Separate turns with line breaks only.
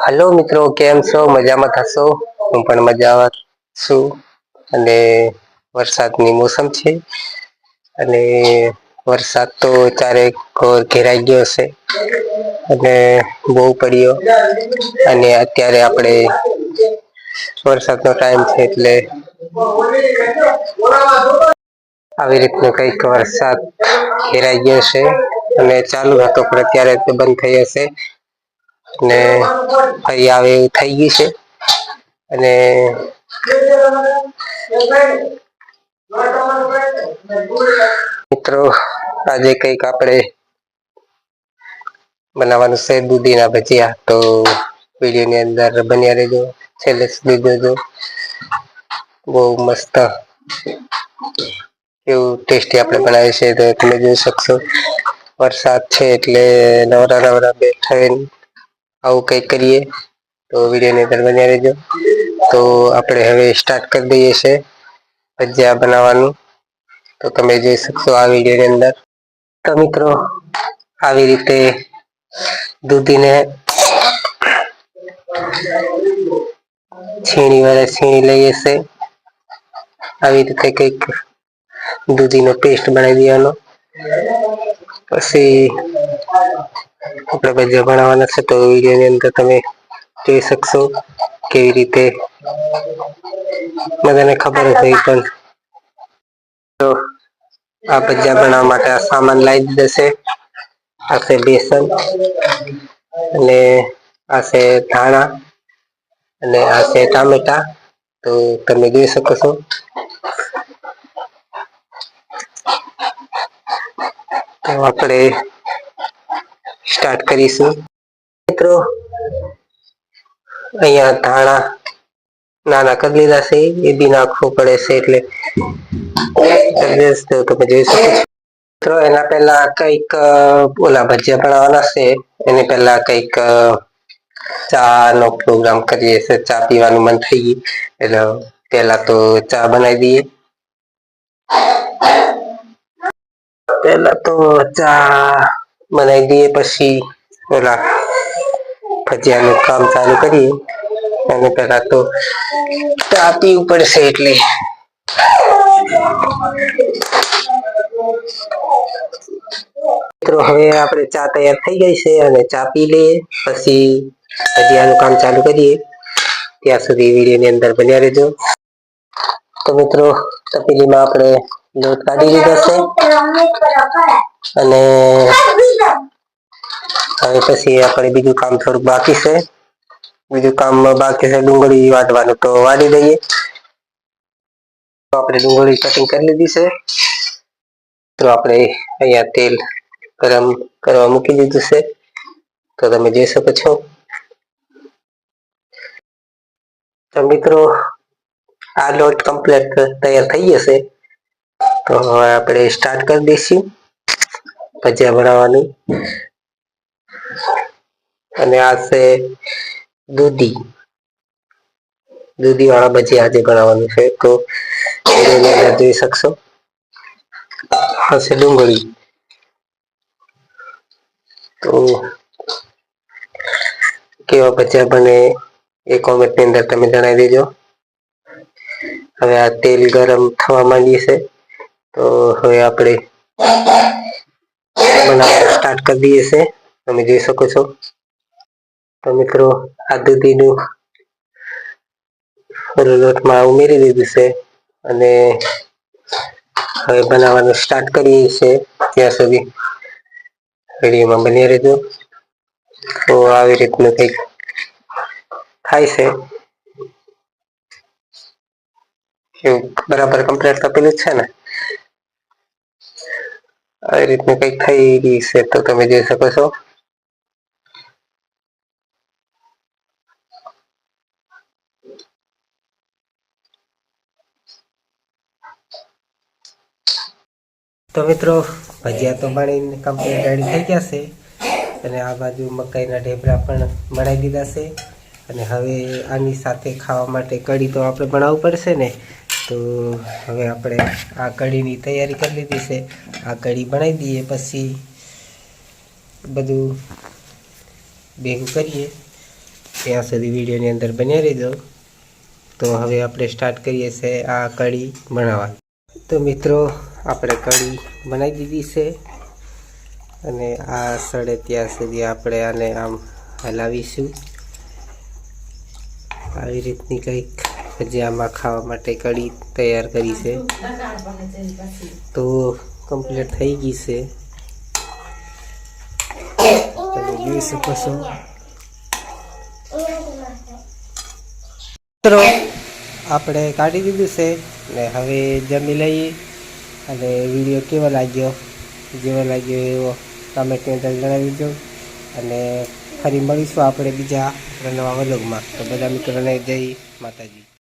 Hello મિત્રો, કેમ છો? મજામાં થશો? હું પણ મજામાં છું. અને વરસાદની મોસમ છે. અને વરસાદ તો ચારે ઘોર ઘેરાઈ ગયો છે અને બહુ પડ્યો. અને અત્યારે આપણે વરસાદનો ટાઈમ છે એટલે આવી રીતનો કંઈક વરસાદ ઘેરાઈ ગયો છે અને ચાલુ હતો, પણ અત્યારે બંધ થઈ હશે. ને ફરી આવે એવું થઈ ગયું છે. અને મિત્રો, આજે કંઈક આપણે બનાવવાનું છે, દૂધીના ભજીયા. તો વિડીયોની અંદર બન્યા રહેજો, છેલ્લે સુધી જોજો. બહુ મસ્ત એવું ટેસ્ટી આપણે બનાવીએ છીએ. તો તમે જોઈ શકશો. વરસાદ છે એટલે નવરા નવરા બેઠા આવું કંઈક કરીએ, તો વિડીયોની અંદર બન્યા રહેજો. તો આપણે હવે સ્ટાર્ટ કરી દઈએ છે, ભજીયા બનાવવાનું. તો તમે જોઈ શકશો આ વિડીયોની અંદર. તો મિત્રો, આવી રીતે દૂધીને છીણી વાળા છીણી લઈએ છે. આવી રીતે કંઈક દૂધીનો પેસ્ટ બનાવી દેવાનો. પછી આપણે બધા ભણાવવાના છે તો વિડીયોની અંદર તમે જોઈ શકશો કેવી રીતે બધાને ખબર હશે પણ તો આ ભજીયા બનાવવા માટે આ સામાન લાવી દીધો છે. આ છે બેસન અને આ છે ધાણા અને આ છે ટામેટા. તો તમે જોઈ શકો છો. તો આપણે સ્ટાર્ટ કરીશું. મિત્રો, અહીંયા ધાણા નાના કરી લીધા છે, એ બી નાખવું પડે છે એટલે તમે જોઈ શકો છો. મિત્રો, એના પહેલા કંઈક ઓલા ભજીયા બનાવવાના છે, એની પહેલા કંઈક ચા નો પ્રોગ્રામ કરીએ છે ચા પીવાનું મન થઈ ગયું, એટલે પેલા તો ચા બનાવી દઈએ. પેલા તો ચા બનાવી દઈએ પછી ઓલા ભજીયાનું કામ ચાલુ કરીએ. અને પેલા તો તાપી ઉપર છે એટલે. મિત્રો, હવે આપણે ચા તૈયાર થઈ ગઈ છે અને ચા પી લઈએ. પછી ભજીયાનું કામ ચાલુ કરીએ. ત્યાં સુધી વિડીયોની અંદર બન્યા રહેજો. તો મિત્રો, તપેલીમાં આપણે લોટ કાઢી લીધો છે. અને હવે પછી આપણે બીજું કામ થોડુંક બાકી છે બીજું કામ બાકી છે ડુંગળી વાટવાનું તો વાળી દઈએ તો આપણે ડુંગળી કટિંગ કરી લીધી છે તો આપણે અહીંયા તેલ ગરમ કરવા મૂકી દીધું છે તો તમે જોઈ શકો છો તો મિત્રો આ લોટ કમ્પ્લીટ તૈયાર થઈ જશે તો હવે આપણે સ્ટાર્ટ કરી દઈશું ભજીયા બનાવવાની અને આ છે દૂધી. દૂધી વાળા ભજીયા આજે બનાવવાનું છે. તો જોઈ શકશો. આ છે ડુંગળી. તો કેવા ભજીયા બને એ કોમેન્ટની અંદર તમે જણાવી દેજો. હવે આ તેલ ગરમ થવા માંડી છે. તો હવે આપણે બનાવવાનું સ્ટાર્ટ કરી દઈએ છે તમે જોઈ શકો છો. તો મિત્રો, આ દૂધીનું લોટમાં ઉમેરી દીધું છે અને હવે બનાવવાનું સ્ટાર્ટ કરીએ છીએ ત્યાં સુધી. વિડીયોમાં બની રહેજો. તો આવી રીતનું કંઈક થાય છે. બરાબર કમ્પ્લીટ તપેલું છે ને? આવી રીતનું કંઈક થઈ રહી છે તો તમે જોઈ શકો છો. તો મિત્રો, ભજીયા તો બનીને કમ્પ્લીટ રેડી થઈ ગયા છે. અને આ બાજુ મકાઈના ઢેબરા પણ બનાવી દીધા છે. અને હવે આની સાથે ખાવા માટે કઢી તો આપણે બનાવવું પડશે ને. તો હવે આપણે આ કઢીની તૈયારી કરી લીધી છે. આ કઢી બનાવી દઈએ, પછી બધું ભેગું કરીએ. ત્યાં સુધી વિડીયોની અંદર બન્યા રહેજો. તો હવે આપણે સ્ટાર્ટ કરીએ છીએ આ કઢી બનાવવા. તો મિત્રો, આપણે કઢી બનાવી દીધી છે. અને આ સડે ત્યાં સુધી આપણે આને આમ હલાવીશું. આવી રીતની કંઈક ભજીયામાં ખાવા માટે કઢી તૈયાર કરી છે. તો કમ્પ્લીટ થઈ ગઈ છે. તમે મિત્રો, આપણે કાઢી દીધું છે. ને હવે જમી લઈએ અને વીડિયો કેવો લાગ્યો? જેવો લાગ્યો એવો કમેન્ટની અંદર જણાવી દો. અને ફરી મળીશું આપણે બીજા નવા વલોગમાં તો બધા મિત્રોને જય માતાજી.